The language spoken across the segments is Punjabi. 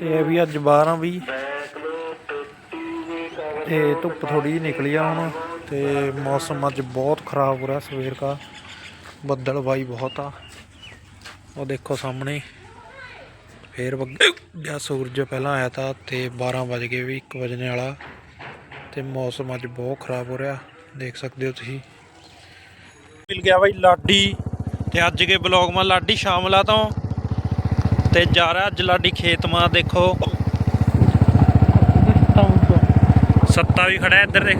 ਤੇ ਇਹ ਵੀ ਅੱਜ 12 ਵੀ ਤੇ ਧੁੱਪ ਥੋੜੀ ਜਿਹੀ ਨਿਕਲੀ ਆ ਹੁਣ ਤੇ ਮੌਸਮ ਅੱਜ ਬਹੁਤ ਖਰਾਬ ਹੋ ਰਿਹਾ ਸਵੇਰ ਦਾ। ਬੱਦਲ ਬਾਈ ਬਹੁਤ ਆ। ਉਹ ਦੇਖੋ ਸਾਹਮਣੇ। ਫੇਰ ਵਗ ਗਿਆ ਸੂਰਜ ਪਹਿਲਾਂ ਆਇਆ ਤਾਂ ਤੇ 12 ਵਜ ਗਏ ਵੀ 1 ਵਜਣੇ ਵਾਲਾ। ਤੇ ਮੌਸਮ ਅੱਜ ਬਹੁਤ ਖਰਾਬ ਹੋ ਰਿਹਾ। ਦੇਖ ਸਕਦੇ ਹੋ ਤੁਸੀਂ। ਮਿਲ ਗਿਆ ਬਾਈ ਲਾਡੀ। ਤੇ ਅੱਜ ਕੇ ਬਲੌਗ ਮਾ ਲਾਡੀ ਸ਼ਾਮਲਾ ਤੋਂ। ਤੇ ਜਾ ਰਿਹਾ ਅੱਜ ਲਾਡੀ ਖੇਤ ਮਾ, ਦੇਖੋ। ਸੱਤਾ ਵੀ ਖੜਾ ਇੱਧਰ ਦੇਖ।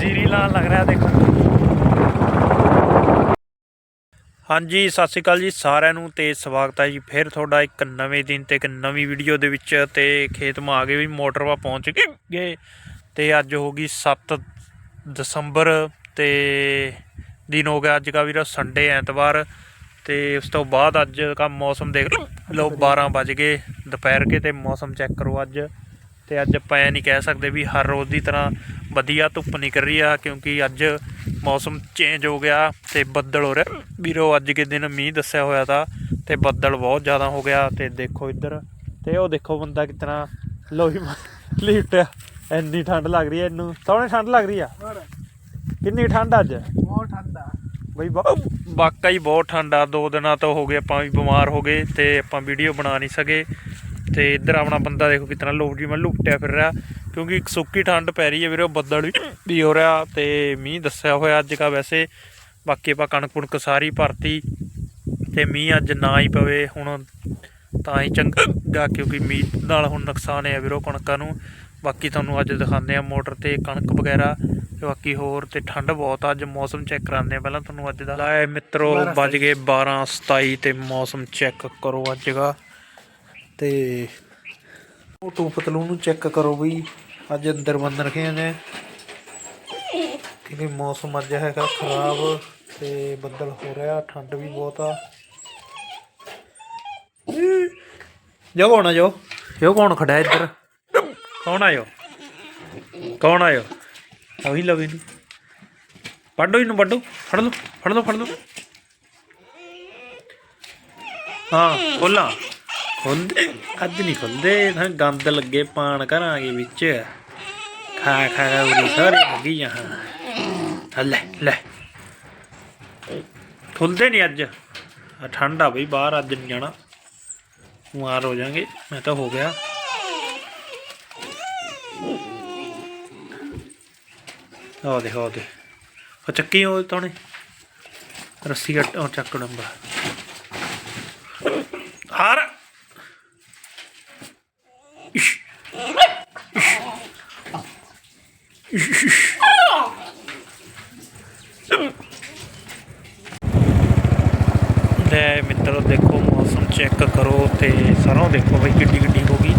ਜੀਰੀ ਲਾਣ ਲੱਗ ਰਿਹਾ ਦੇਖੋ। ਹਾਂਜੀ, ਸਤਿ ਸ਼੍ਰੀ ਅਕਾਲ ਜੀ ਸਾਰਿਆਂ ਨੂੰ ਤੇ ਸਵਾਗਤ ਹੈ ਜੀ ਫਿਰ ਤੁਹਾਡਾ ਇੱਕ ਨਵੇਂ ਦਿਨ ਤੇ ਇੱਕ ਨਵੀਂ ਵੀਡੀਓ ਦੇ ਵਿੱਚ ਤੇ ਖੇਤ ਮਾ ਆ ਗਏ ਵੀ ਮੋਟਰਵਾ ਪਹੁੰਚ ਗਏ ਤੇ ਅੱਜ ਹੋ ਗਈ 7 ਦਸੰਬਰ ਤੇ ਦਿਨ ਹੋ ਗਿਆ ਅੱਜ ਦਾ ਵੀਰ ਸੰਡੇ ਐਤਵਾਰ। ਤੇ ਉਸ ਤੋਂ ਬਾਅਦ ਅੱਜ ਦਾ ਮੌਸਮ ਦੇਖ ਲਓ। 12 ਵਜ ਗਏ ਦੁਪਹਿਰ ਕੇ ਤੇ ਮੌਸਮ ਚੈੱਕ ਕਰੋ ਅੱਜ। ਤੇ ਅੱਜ ਆਪਾਂ ਇਹ ਨਹੀਂ ਕਹਿ ਸਕਦੇ ਵੀ ਹਰ ਰੋਜ਼ ਦੀ ਤਰ੍ਹਾਂ ਵਧੀਆ ਧੁੱਪ ਨਿਕਲ ਰਹੀ ਆ ਕਿਉਂਕਿ ਅੱਜ ਮੌਸਮ ਚੇਂਜ ਹੋ ਗਿਆ ਤੇ ਬੱਦਲ ਹੋ ਰਿਹਾ। ਵੀਰੋ ਅੱਜ ਕੇ ਦਿਨ ਮੀਂਹ ਦੱਸਿਆ ਹੋਇਆ ਤਾਂ ਤੇ ਬੱਦਲ ਬਹੁਤ ਜ਼ਿਆਦਾ ਹੋ ਗਿਆ ਤੇ ਦੇਖੋ ਇੱਧਰ। ਤੇ ਉਹ ਦੇਖੋ ਬੰਦਾ ਕਿਤਨਾ ਲੋਹੀ ਲਿਟਿਆ ਇੰਨੀ ਠੰਡ ਲੱਗ ਰਹੀ ਹੈ ਇਹਨੂੰ। ਸੋਹਣੇ ਠੰਡ ਲੱਗ ਰਹੀ ਆ। ਕਿੰਨੀ ਠੰਡ ਅੱਜ? ਬਹੁਤ ਠੰਡਾ ਬਈ ਵਾ- ਵਾਕਈ ਬਹੁਤ ਠੰਡ ਆ, ਦੋ ਦਿਨਾਂ ਤੋਂ ਹੋ ਗਏ, ਆਪਾਂ ਵੀ ਬਿਮਾਰ ਹੋ ਗਏ ਤੇ ਆਪਾਂ ਵੀਡੀਓ ਬਣਾ ਨਹੀਂ ਸਕੇ। ਤੇ ਇੱਧਰ ਆਪਣਾ ਬੰਦਾ ਦੇਖੋ ਕਿਤਨਾ ਲੋਕ ਜੀ, ਮੈਂ ਲੁੱਟਿਆ ਫਿਰ ਰਿਹਾ, ਕਿਉਂਕਿ ਇੱਕ ਸੁੱਕੀ ਠੰਡ ਪੈ ਰਹੀ ਹੈ ਵੀਰੋ ਬੱਦਲ ਵੀ ਵੀ ਹੋ ਰਿਹਾ ਤੇ ਮੀਂਹ ਦੱਸਿਆ ਹੋਇਆ ਅੱਜ ਕਾ ਵੈਸੇ। ਬਾਕੀ ਆਪਾਂ ਕਣਕ ਕੁਣਕ ਸਾਰੀ ਭਰਤੀ ਤੇ ਮੀਂਹ ਅੱਜ ਨਾ ਹੀ ਪਵੇ, ਹੁਣ ਤਾਂ ਹੀ ਚੰਗਾ ਕਿਉਂਕਿ ਮੀਂਹ ਨਾਲ ਹੁਣ ਨੁਕਸਾਨ ਹੈ ਵੀਰੋ ਕਣਕਾਂ ਨੂੰ। ਬਾਕੀ ਤੁਹਾਨੂੰ ਅੱਜ ਦਿਖਾਉਂਦੇ ਆ ਮੋਟਰ ਤੇ ਕਣਕ ਵਗੈਰਾ। ਤੇ ਬਾਕੀ ਹੋਰ ਤੇ ਠੰਡ ਬਹੁਤ ਆ ਅੱਜ ਮੌਸਮ ਚੈੱਕ ਕਰਾਉਂਦੇ ਆ ਪਹਿਲਾਂ ਤੁਹਾਨੂੰ ਅੱਜ ਦਾ। ਲਾਏ ਮਿੱਤਰੋ ਵੱਜ ਗਏ 12 27 ਤੇ ਮੌਸਮ ਚੈੱਕ ਕਰੋ ਅੱਜ ਦਾ। ਤੇ ਉਹ ਟੂ ਪਤਲੂ ਨੂੰ ਚੈੱਕ ਕਰੋ ਬਈ ਅੱਜ ਅੰਦਰ ਬੰਦ ਰੱਖੇ ਨੇ? ਕਿਉਂਕਿ ਮੌਸਮ ਅੱਜ ਹੈਗਾ ਖਰਾਬ ਤੇ ਬੱਦਲ ਹੋ ਰਿਹਾ ਠੰਡ ਵੀ ਬਹੁਤ ਆ। ਜੋ ਕੌਣ ਆ ਜੋ ਜੋ ਕੌਣ ਖੜਾ ਇੱਧਰ? ਕੌਣ ਆਇਓ? ਕੌਣ ਆਇਓ? ਉਹੀ ਲਵੇ ਨੂੰ ਪੜੋ ਇਹਨੂੰ ਪੜੋ ਫੜ ਲਓ ਫੜ ਲਓ ਫੜ ਲਓ। ਹਾਂ, ਖੋਲਾ। ਖੁੱਲਦੇ ਅੱਜ ਨਹੀਂ ਖੁੱਲਦੇ ਨਾ ਗੰਦ ਲੱਗੇ ਪਾਣ ਕਰਾਂਗੇ ਵਿੱਚ। ਖਾ ਖਾ ਖਾ, ਉਰੀ ਸਾਰੇ ਲੱਗੀ ਜਹਾਂ ਲੈ ਲੈ। ਖੁੱਲਦੇ ਨਹੀਂ ਅੱਜ। ਆ ਠੰਡਾ ਬਈ, ਬਾਹਰ ਅੱਜ ਨਹੀਂ ਜਾਣਾ। ਬਿਮਾਰ ਹੋ ਜਾਾਂਗੇ। ਮੈਂ ਤਾਂ ਹੋ ਗਿਆ। ਆਹ ਦੇ ਆਹ ਦੇ ਉਹ ਚੱਕੀ ਉਹ ਤੋਣੇ ਰੱਸੀ ਹਟ ਉਹ ਚੱਕ ਨੰਬਰ। ਹਾਰ। ਇਸ਼। ਮਿੱਤਰੋ, ਦੇਖੋ ਮੌਸਮ ਚੈੱਕ ਕਰੋ ਤੇ ਸਰੋਂ ਦੇਖੋ ਬਈ ਕਿੱਡੀ ਕਿੱਡੀ ਹੋ ਗਈ।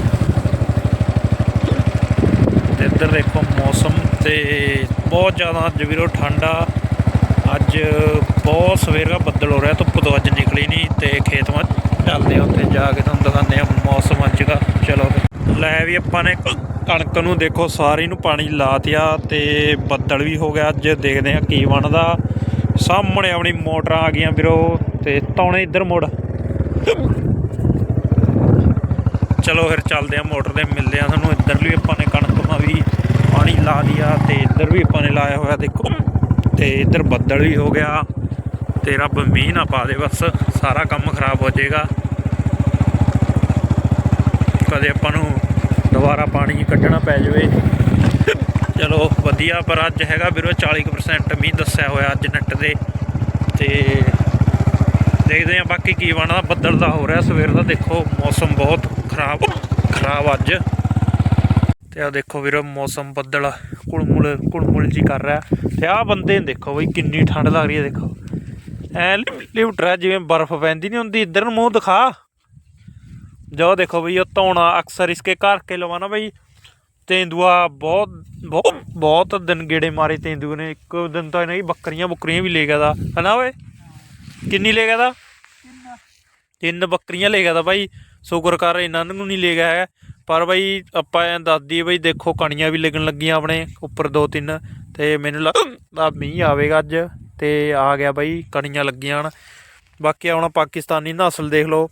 ਤੇ ਇੱਧਰ ਦੇਖੋ ਮੌਸਮ ਤੇ ਬਹੁਤ ਜ਼ਿਆਦਾ ਅੱਜ ਵੀਰੋ ਠੰਡਾ ਅੱਜ ਬਹੁਤ ਸਵੇਰ ਦਾ ਬੱਦਲ ਹੋ ਰਿਹਾ, ਧੁੱਪ ਤੋਂ ਅੱਜ ਨਿਕਲੀ ਨਹੀਂ ਤੇ ਖੇਤ ਮਾ ਚੱਲਦੇ ਆ ਉੱਥੇ ਜਾ ਕੇ ਤੁਹਾਨੂੰ ਦਿਖਾਉਂਦੇ ਆ ਮੌਸਮ ਅੱਜ ਦਾ। ਚਲੋ ਲੈ ਵੀ ਆਪਾਂ ਨੇ ਕਣਕ ਨੂੰ ਦੇਖੋ, ਸਾਰੀ ਨੂੰ ਪਾਣੀ ਲਾ ਤਿਆ ਤੇ ਬੱਦਲ ਵੀ ਹੋ ਗਿਆ। ਅੱਜ ਦੇਖਦੇ ਆ ਕੀ ਬਣਦਾ। ਸਾਹਮਣੇ ਆਪਣੀ ਮੋਟਰਾਂ ਆ ਗਈਆਂ ਵੀਰੋ ਤੇ ਤੌਣੇ ਇੱਧਰ ਮੁੜ। ਚਲੋ ਫਿਰ ਚੱਲਦੇ ਆ ਮੋਟਰ ਤੇ ਮਿਲਦੇ ਆ ਤੁਹਾਨੂੰ। ਇੱਧਰ ਵੀ ਆਪਾਂ ਨੇ ਕਣਕ ਮਾ ਵੀ ਪਾਣੀ ਲਾ ਲਿਆ ਤੇ ਇੱਧਰ ਵੀ ਆਪਾਂ ਨੇ ਲਾਇਆ ਹੋਇਆ, ਦੇਖੋ। ਤੇ ਇੱਧਰ ਬੱਦਲ ਵੀ ਹੋ ਗਿਆ। ਤੇ ਰੱਬ ਮੀਂਹ ਨਾ ਪਾ ਦੇ ਬਸ, ਸਾਰਾ ਕੰਮ ਖਰਾਬ ਹੋ ਜਾਏਗਾ। ਕਦੇ ਆਪਾਂ ਨੂੰ ਦੁਬਾਰਾ ਪਾਣੀ ਕੱਢਣਾ ਪੈ ਜਾਵੇ। ਚਲੋ, ਵਧੀਆ, ਪਰ ਅੱਜ ਹੈਗਾ ਵੀਰੋ 40% ਮੀਂਹ ਦੱਸਿਆ ਹੋਇਆ ਅੱਜ ਨੈਟ ਦੇ ਤੇ ਦੇਖਦੇ ਆ ਬਾਕੀ ਕੀ ਬਣਦਾ, ਬੱਦਲ ਦਾ ਹੋ ਰਿਹਾ, ਸਵੇਰ ਦਾ ਦੇਖੋ, ਮੌਸਮ ਬਹੁਤ ਖਰਾਬ ਖਰਾਬ ਅੱਜ। ਤੇ ਆ ਦੇਖੋ ਵੀਰੋ, ਮੌਸਮ ਬੱਦਲ ਕੁੜਮੁਲ ਕੁੜਮੁਲ ਜੀ ਕਰ ਰਿਹਾ। ਤੇ ਆ ਬੰਦੇ ਨੂੰ ਦੇਖੋ ਬਈ, ਕਿੰਨੀ ਠੰਡ ਲੱਗ ਰਹੀ ਹੈ, ਦੇਖੋ। ਐ ਲਿਵਟਰਾ ਜਿਵੇਂ ਬਰਫ਼ ਪੈਂਦੀ ਨਹੀਂ ਹੁੰਦੀ, ਇੱਧਰ ਨੂੰ ਮੂੰਹ ਦਿਖਾ। ਜੋ ਦੇਖੋ ਬਈ, ਉਹ ਧੋਣਾ ਅਕਸਰ ਇਸਕੇ ਘਰ ਕੇ ਲਵਾਣਾ ਬਈ। ਤੇਂਦੂਆ ਬਹੁਤ ਬਹੁਤ ਬਹੁਤ ਦਿਨ ਗੇੜੇ ਮਾਰੇ ਤੇਂਦੂ ਨੇ। ਇੱਕ ਦਿਨ ਤਾਂ ਇਹਨਾਂ ਦੀ ਬੱਕਰੀਆਂ ਬੁੱਕਰੀਆਂ ਵੀ ਲੈ ਗਿਆ ਦਾ ਹਨਾ ਓਏ? ਕਿੰਨੀ ਲੈ ਗਿਆ ਦਾ ਤਿੰਨ ਬੱਕਰੀਆਂ ਲੈ ਗਿਆ ਦਾ ਬਾਈ। ਸ਼ੁਕਰ ਕਰ ਇਹਨਾਂ ਨੂੰ ਨਹੀਂ ਲੈ ਗਿਆ ਹੈ ਪਰ ਬਾਈ ਆਪਾਂ ਐਂ ਦੱਸਦੀ ਬਈ ਦੇਖੋ ਕਣੀਆਂ ਵੀ ਲੱਗਣ ਲੱਗੀਆਂ ਆਪਣੇ ਉੱਪਰ ਦੋ ਤਿੰਨ, ਤੇ ਮੈਨੂੰ ਲੱਗਦਾ ਮੀਂਹ ਆਵੇਗਾ ਅੱਜ, ਤੇ ਆ ਗਿਆ ਬਾਈ ਕਣੀਆਂ ਲੱਗੀਆਂ ਹਨ। ਬਾਕੀ ਆਉਣਾ ਪਾਕਿਸਤਾਨੀ ਨਸਲ ਦੇਖ ਲਓ।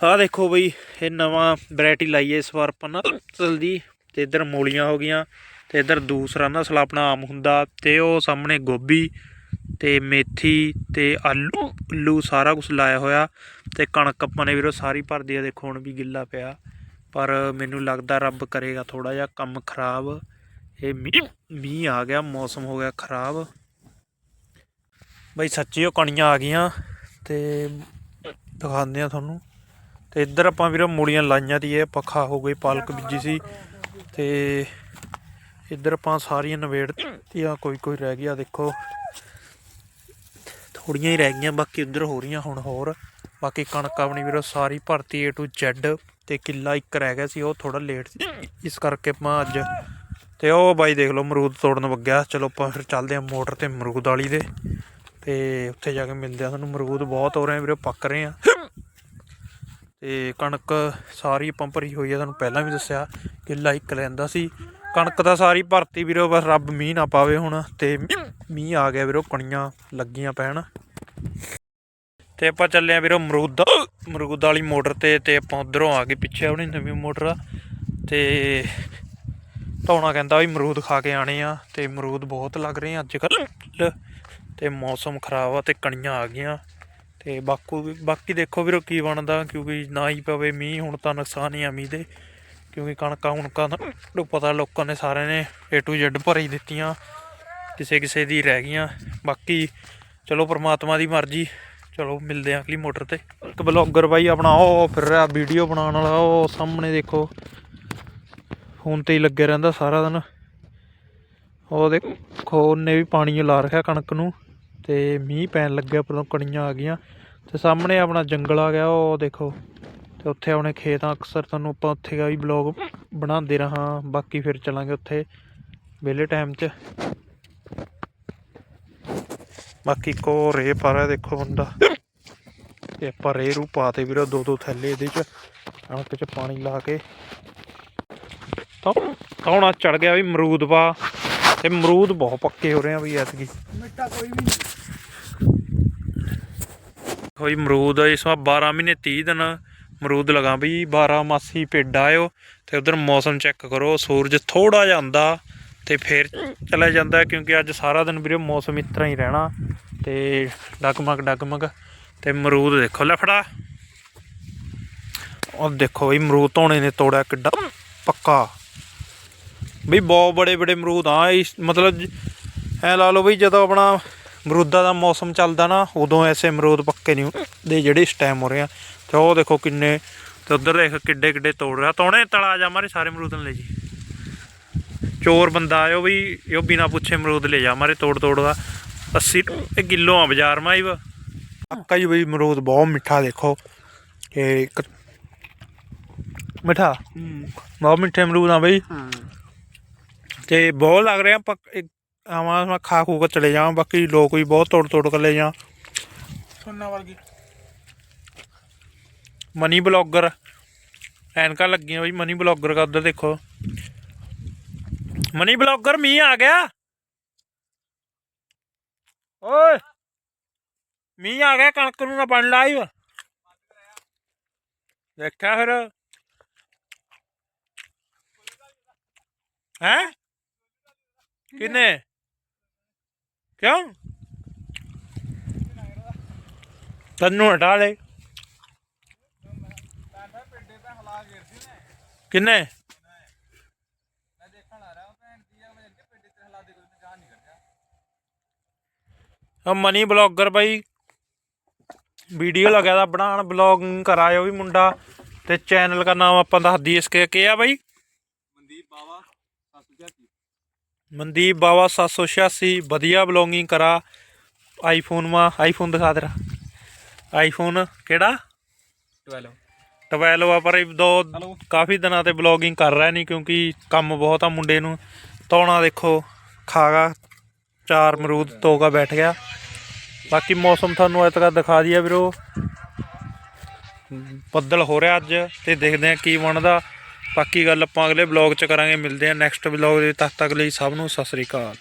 ਆਹ ਦੇਖੋ ਬਈ, ਇਹ ਨਵਾਂ ਵੈਰਾਈਟੀ ਲਾਈ ਹੈ ਇਸ ਵਾਰ ਆਪਾਂ ਨਸਲ ਦੀ, ਤੇ ਇੱਧਰ ਮੂਲੀਆਂ ਹੋ ਗਈਆਂ, ਤੇ ਇੱਧਰ ਦੂਸਰਾ ਨਸਲ ਆਪਣਾ ਆਮ ਹੁੰਦਾ, ਤੇ ਉਹ ਸਾਹਮਣੇ ਗੋਭੀ ਤੇ ਮੇਥੀ ਤੇ ਆਲੂ ਆਲੂ ਸਾਰਾ ਕੁਝ ਲਾਇਆ ਹੋਇਆ ਤੇ ਕਣਕ ਆਪਾਂ ਨੇ ਵੀਰੋ ਸਾਰੀ ਭਰਦੀ ਆ, ਦੇਖੋ ਹੁਣ ਵੀ ਗਿੱਲਾ ਪਿਆ। ਪਰ ਮੈਨੂੰ ਲੱਗਦਾ ਰੱਬ ਕਰੇਗਾ ਥੋੜਾ ਜਿਹਾ ਕੰਮ ਖਰਾਬ। ਇਹ ਮੀਂਹ ਮੀਂਹ ਆ ਗਿਆ, ਮੌਸਮ ਹੋ ਗਿਆ ਖਰਾਬ। ਬਈ ਸੱਚੀ ਉਹ ਕਣੀਆਂ ਆ ਗਈਆਂ ਤੇ ਦਿਖਾਉਂਦੇ ਆ ਤੁਹਾਨੂੰ। ਤੇ ਇੱਧਰ ਆਪਾਂ ਵੀਰੋ ਮੂਲੀਆਂ ਲਾਈਆਂ ਦੀ, ਇਹ ਪੱਖਾ ਹੋ ਗਈ, ਪਾਲਕ ਬੀਜੀ ਸੀ। ਤੇ ਇੱਧਰ ਆਪਾਂ ਸਾਰੀਆਂ ਨਵੇੜਤੀਆਂ ਕੋਈ ਕੋਈ ਰਹਿ ਗਿਆ ਦੇਖੋ। ਥੋੜੀਆਂ ਹੀ ਰਹਿ ਗਈਆਂ, ਬਾਕੀ ਉੱਧਰ ਹੋ ਰਹੀਆਂ ਹੁਣ ਹੋਰ। ਬਾਕੀ ਕਣਕ ਆਪਣੀ ਵੀਰੋ ਸਾਰੀ ਭਰਤੀ A to Z ਤੇ ਕਿੱਲਾ ਇੱਕ ਰਹਿ ਗਿਆ ਸੀ, ਉਹ ਥੋੜਾ ਲੇਟ ਸੀ। ਇਸ ਕਰਕੇ ਆਪਾਂ ਅੱਜ ਤੇ ਉਹ ਬਾਈ ਦੇਖ ਲਓ, ਅਮਰੂਦ ਤੋੜਨ ਵਗਿਆ। ਚਲੋ ਆਪਾਂ ਫਿਰ ਚੱਲਦੇ ਹਾਂ ਮੋਟਰ ਤੇ ਅਮਰੂਦ ਵਾਲੀ ਦੇ। ਤੇ ਉੱਥੇ ਜਾ ਕੇ ਮਿਲਦੇ ਆ ਤੁਹਾਨੂੰ। ਅਮਰੂਦ ਬਹੁਤ ਹੋ ਰਹੇ ਆ ਵੀਰੇ, ਪੱਕ ਰਹੇ ਆ ਤੇ ਕਣਕ ਸਾਰੀ ਪੰਪਰੀ ਹੋਈ ਆ ਤੁਹਾਨੂੰ ਪਹਿਲਾਂ ਵੀ ਦੱਸਿਆ, ਕਿੱਲਾ ਇੱਕ ਲੈਂਦਾ ਸੀ। ਕਣਕ ਤਾਂ ਸਾਰੀ ਭਰਤੀ ਵੀਰੋ, ਬਸ ਰੱਬ ਮੀਂਹ ਨਾ ਪਾਵੇ ਹੁਣ ਤੇ ਮੀਂਹ ਆ ਗਿਆ ਵੀਰੋ, ਕਣੀਆਂ ਲੱਗੀਆਂ ਪੈਣ। ਤੇ ਆਪਾਂ ਚੱਲੇ ਆ ਵੀਰੋ ਮਰੂਦ ਮਰੂਦ ਵਾਲੀ ਮੋਟਰ ਤੇ ਤੇ ਆਪਾਂ ਉਧਰੋਂ ਆ ਗਏ ਪਿੱਛੇ ਆਪਣੀ ਨਵੀਂ ਮੋਟਰ। ਆ ਤੇ ਟੌਣਾ ਕਹਿੰਦਾ ਵੀ ਮਰੂਦ ਖਾ ਕੇ ਆਣੇ ਆ, ਤੇ ਮਰੂਦ ਬਹੁਤ ਲੱਗ ਰਹੇ ਆ ਅੱਜ ਕੱਲ ਤੇ ਮੌਸਮ ਖਰਾਬ ਆ ਤੇ ਕਣੀਆਂ ਆ ਗਈਆਂ। ਤੇ ਬਾਕੂ ਬਾਕੀ ਦੇਖੋ ਵੀਰੋ ਕੀ ਬਣਦਾ, ਕਿਉਂਕਿ ਨਾ ਹੀ ਪਵੇ ਮੀਂਹ, ਹੁਣ ਤਾਂ ਨੁਕਸਾਨ ਹੀ ਆ ਮੀਂਹ ਦੇ। ਕਿਉਂਕਿ ਕਣਕਾਂ ਹੁਣਕਾਂ ਦਾ ਨੂੰ ਪਤਾ ਲੋਕਾਂ ਨੇ ਸਾਰਿਆਂ ਨੇ A to Z ਭਰੀ ਦਿੱਤੀਆਂ, ਕਿਸੇ ਕਿਸੇ ਦੀ ਰਹਿ ਗਈਆਂ। ਬਾਕੀ ਚਲੋ ਪ੍ਰਮਾਤਮਾ ਦੀ ਮਰਜ਼ੀ, ਚਲੋ ਮਿਲਦੇ ਆ ਅਗਲੀ ਮੋਟਰ ਤੇ। ਇੱਕ ਬਲੌਗਰ ਬਾਈ ਆਪਣਾ, ਉਹ ਫਿਰ ਰਿਹਾ ਵੀਡੀਓ ਬਣਾਉਣ ਵਾਲਾ, ਉਹ ਸਾਹਮਣੇ ਦੇਖੋ। ਫੋਨ ਤੇ ਹੀ ਲੱਗੇ ਰਹਿੰਦਾ ਸਾਰਾ ਦਿਨ। ਉਹ ਦੇਖੋ, ਉਹਨੇ ਵੀ ਪਾਣੀ ਲਾ ਰੱਖਿਆ ਕਣਕ ਨੂੰ, ਤੇ ਮੀਂਹ ਪੈਣ ਲੱਗਿਆ ਪਰੋਂ ਕਣੀਆਂ ਆ ਗਈਆਂ। ਤੇ ਸਾਹਮਣੇ ਆਪਣਾ ਜੰਗਲ ਆ ਗਿਆ, ਉਹ ਦੇਖੋ। ਤੇ ਉੱਥੇ ਆਪਣੇ ਖੇਤ ਆ ਅਕਸਰ ਤੁਹਾਨੂੰ ਆਪਾਂ ਉੱਥੇ ਦਾ ਵੀ ਬਲੌਗ ਬਣਾਉਂਦੇ ਰਹਾ ਬਾਕੀ ਫਿਰ ਚੱਲਾਂਗੇ ਉੱਥੇ ਵਿਹਲੇ ਟਾਈਮ 'ਚ। ਬਾਕੀ ਕੋ ਰੇ ਪਾ ਰਿਹਾ ਦੇਖੋ ਬੰਦਾ। ਤੇ ਆਪਾਂ ਰੇ ਰੂ ਪਾਤੇ ਵੀਰੋ ਦੋ ਦੋ ਥੈਲੇ ਇਹਦੇ 'ਚ ਕਣਕ 'ਚ ਪਾਣੀ ਲਾ ਕੇ। ਤਾਂ ਕੌਣਾ ਚੜ ਗਿਆ ਵੀ ਅਮਰੂਦ ਪਾ। ਤੇ ਅਮਰੂਦ ਬਹੁਤ ਪੱਕੇ ਹੋ ਰਹੇ ਆ ਵੀ ਐਤਕੀ। ਮਿੱਟਾ ਕੋਈ ਵੀ ਨਹੀਂ ਹੋਈ ਅਮਰੂਦ ਇਸ ਵਾਰ 12 ਮਹੀਨੇ 30 ਦਿਨ ਮਰੂਦ ਲਗਾ ਬਈ 12 ਮਾਸੀ ਪਿੰਡ ਆਇਓ ਤੇ ਉਧਰ ਮੌਸਮ ਚੈੱਕ ਕਰੋ, ਸੂਰਜ ਥੋੜਾ ਜਿਹਾ ਆਉਂਦਾ ਤੇ ਫਿਰ ਚਲਾ ਜਾਂਦਾ ਕਿਉਂਕਿ ਅੱਜ ਸਾਰਾ ਦਿਨ ਵੀਰੇ ਮੌਸਮ ਇਸ ਤਰ੍ਹਾਂ ਹੀ ਰਹਿਣਾ ਤੇ ਡਗਮਗ ਡਗਮਗ ਤੇ ਮਰੂਦ ਦੇਖੋ ਲਫੜਾ ਉਹ ਦੇਖੋ ਬਈ ਮਰੂਦ ਧੋਣੇ ਨੇ ਤੋੜਿਆ ਕਿੱਡਾ ਪੱਕਾ। ਬਈ ਬਹੁਤ ਬੜੇ ਬੜੇ ਮਰੂਦ ਆ, ਇਸ ਮਤਲਬ ਜ- ਐ ਲਾ ਲਓ ਬਈ ਜਦੋਂ ਆਪਣਾ ਅਮਰੂਦਾਂ ਦਾ ਮੌਸਮ ਚੱਲਦਾ ਨਾ ਉਦੋਂ ਐਸੇ ਅਮਰੂਦ ਪੱਕੇ ਨਹੀਂ ਹੁੰਦੇ ਜਿਹੜੇ ਇਸ ਟਾਈਮ ਹੋ ਰਹੇ ਆ। ਤੇ ਉਹ ਦੇਖੋ ਕਿੰਨੇ ਤੇ ਉਧਰ ਦੇਖ ਕਿੱਡੇ ਕਿੱਡੇ ਤੋੜ ਰਿਹਾ। ਤੋਣੇ ਤਲਾ ਜਾ ਮਾਰੇ ਸਾਰੇ ਅਮਰੂਦ ਲੈ ਜੀ। ਚੋਰ ਬੰਦਾ ਆਇਓ ਬਈ ਇਹ ਬਿਨਾ ਪੁੱਛੇ ਅਮਰੂਦ ਲੈ ਜਾ ਮਾਰੇ ਤੋੜ ਤੋੜ ਦਾ। 80 ਰੁਪਏ ਕਿਲੋ ਆ ਬਾਜ਼ਾਰ ਮਾ ਹੀ ਵਾ ਪੱਕਾ ਹੀ ਬਈ ਅਮਰੂਦ ਬਹੁਤ ਮਿੱਠਾ ਦੇਖੋ। ਇਹ ਇੱਕ ਮਿੱਠਾ? ਬਹੁਤ ਮਿੱਠੇ ਅਮਰੂਦ ਆ ਬਈ। ਹਾਂ। ਤੇ ਬਹੁਤ ਲੱਗ ਰਿਹਾ ਆਵਾਂ ਮੈਂ ਖਾ ਖੂ ਕੇ ਚਲੇ ਜਾਵਾਂ ਬਾਕੀ ਲੋਕ ਵੀ ਬਹੁਤ ਤੋੜ ਤੋੜ ਕੇ ਲੈ ਜਾ ਸੁਣਨਾ ਵਰਗੀ। Money blogger. ਐਨਕਾਂ ਲੱਗੀਆਂ ਬਈ ਮਨੀ ਬਲੌਗਰ ਦਾ ਉੱਧਰ ਦੇਖੋ। ਮਨੀ ਬਲੌਗਰ ਮੀਂਹ ਆ ਗਿਆ? ਓਏ! ਮੀਂਹ ਆ ਗਿਆ ਕਣਕ ਨੂੰ ਨਾ ਬਣ ਲਾਈ। ਦੇਖਿਆ ਫਿਰ। ਹੈ? ਕਿਨੇ? ਕਿਉਂ? ਤੈਨੂੰ ਹਟਾ ਲੈ। ਕਿੰਨੇ? ਆ ਮਨੀ ਬਲੌਗਰ ਬਾਈ। ਵੀਡੀਓ ਲਗਿਆ ਬਣਾਉਣ, ਬਲੌਗਿੰਗ ਕਰਾਇਓ ਵੀ ਮੁੰਡਾ। ਤੇ ਚੈਨਲ ਦਾ ਨਾਮ ਆਪਾਂ ਦੱਸ ਦਈਏ ਇਸਕੇ ਕੀ ਆ ਬਾਈ ਮਨਦੀਪ ਬਾਵਾ 786 ਮਨਦੀਪ ਬਾਵਾ 786 ਵਧੀਆ ਬਲੌਗਿੰਗ ਕਰਾ। ਆਈਫੋਨ ਮਾ ਆਈਫੋਨ ਦਿਖਾ ਤੇਰਾ। ਆਈਫੋਨ ਕਿਹੜਾ? 12 12 ਆ ਪਰ ਇਹ ਦੋ. ਕਾਫੀ ਦਿਨਾਂ ਤੇ ਬਲੌਗਿੰਗ ਕਰ ਰਿਹਾ ਨਹੀਂ ਕਿਉਂਕਿ ਕੰਮ ਬਹੁਤ ਆ ਮੁੰਡੇ ਨੂੰ। ਤੌਣਾ ਦੇਖੋ ਖਾਗਾ ਚਾਰ ਮਰੂਦ ਤੋਗਾ ਬੈਠ ਗਿਆ। ਬਾਕੀ ਮੌਸਮ ਤੁਹਾਨੂੰ ਅੱਜ ਤੱਕ ਦਿਖਾ ਦਿਆ ਵੀਰੋ। ਬੱਦਲ ਹੋ ਰਿਹਾ ਅੱਜ ਤੇ ਦੇਖਦੇ ਆ ਕੀ ਬਣਦਾ। ਬਾਕੀ ਗੱਲ ਆਪਾਂ ਅਗਲੇ ਬਲੌਗ ਚ ਕਰਾਂਗੇ, ਮਿਲਦੇ ਹਾਂ ਨੈਕਸਟ ਬਲੌਗ ਦੇ ਤਦ ਤੱਕ ਲਈ ਸਭ ਨੂੰ ਸਤਿ ਸ੍ਰੀ ਅਕਾਲ।